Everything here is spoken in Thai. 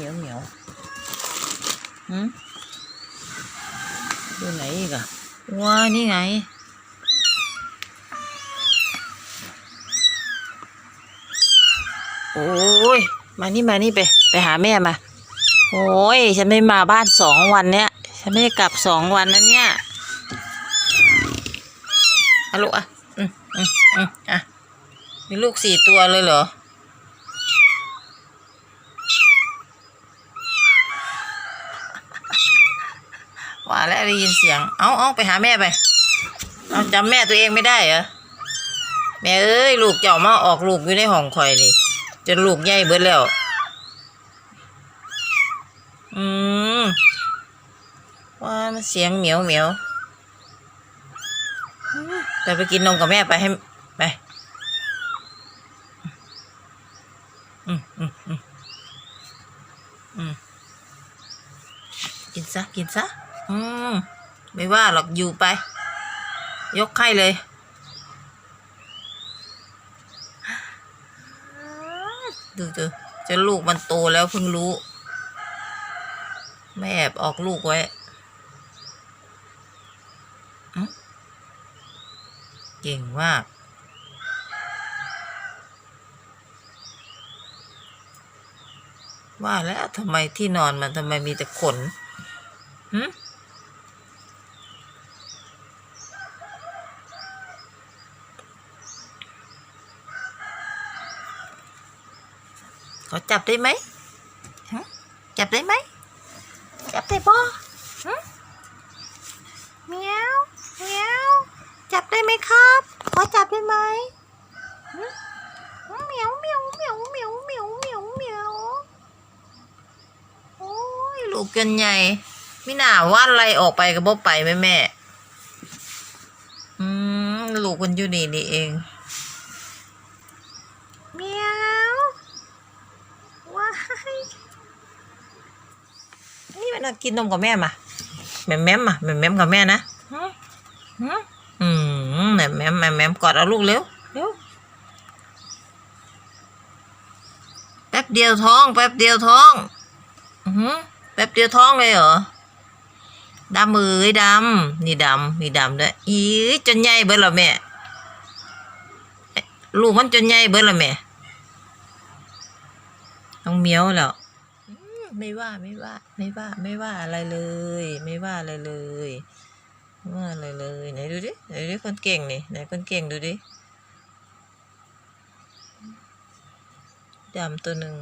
เหมียวเหมียวหืมดูไหนอีกอะว้านี่ไง โอ้ย มานี่มานี่ไป ไปหาแม่มา โอ้ย ฉันไม่มาบ้านสองวันเนี้ย ฉันไม่ได้กลับสองวันนะเนี่ยอะลูกอะอืมอืมอืมอะมีลูกสี่ตัวเลยเหรอ ว่าแล้วได้ยินเสียง เอาเอาไปหาแม่ไป เอาจำแม่ตัวเองไม่ได้เหรอ แม่เอ้ยลูกเจ้ามาออกลูกอยู่ในห้องคอยนี่จนลูกใหญ่เบิดแล้ว อืมว่ามันเสียงเหมียวเหมียวอืมไปไปกินนมกับแม่ไปให้ไปอืมอืมอืมอืมกินซะกินซะ อืมไม่ว่าหรอกอยู่ไป ยกไข้เลย ดูดูจะลูกมันโตแล้วเพิ่งรู้แม่แอบออกลูกไว้เก่งมาก ว่าแล้วทำไมที่นอนมันทำไมมีแต่ขนหืม ขาจับได้ไหมฮะจับได้ไหมจับได้ปะฮะเมียวเมียวจับได้ไหมครับ ขอจับได้ไหมฮะเหมียวเหมียวเหมียวเหมียวเหมียวเหมียวเหมียวโอ้ยลูกกันใหญ่ไม่น่าว่าอะไรออกไปกับบ่ไปแม่แม่อืมลูกมันอยู่นี่นี่เองเหมียวว้าย นี่มันกินนมกับแม่มาแม่แม่มมาแม่แม่มกับแม่นะหืมหืมอืมแม่แม่มแม่แม่มกอดเอาลูกเร็วเร็วแป๊บเดียวท้องแป๊บเดียวท้องอือหือแป๊บเดียวท้องเลยเหรอดำมือไอ้ดำนี่ดำนี่ดำด้วยอีจนใหญ่เบิดและแม่เอ๊ะลูกมันจนใหญ่เบิดและแม่ต้องเมียวแล้ว ไม่ว่าไม่ว่า ไม่ว่า ไม่ว่าอะไรเลย ไม่ว่าอะไรเลยไม่ว่าอะไรเลยไหนดูดิไหนดูคนเก่งนี่ไหนคนเก่งดูดิดำตัวหนึ่ง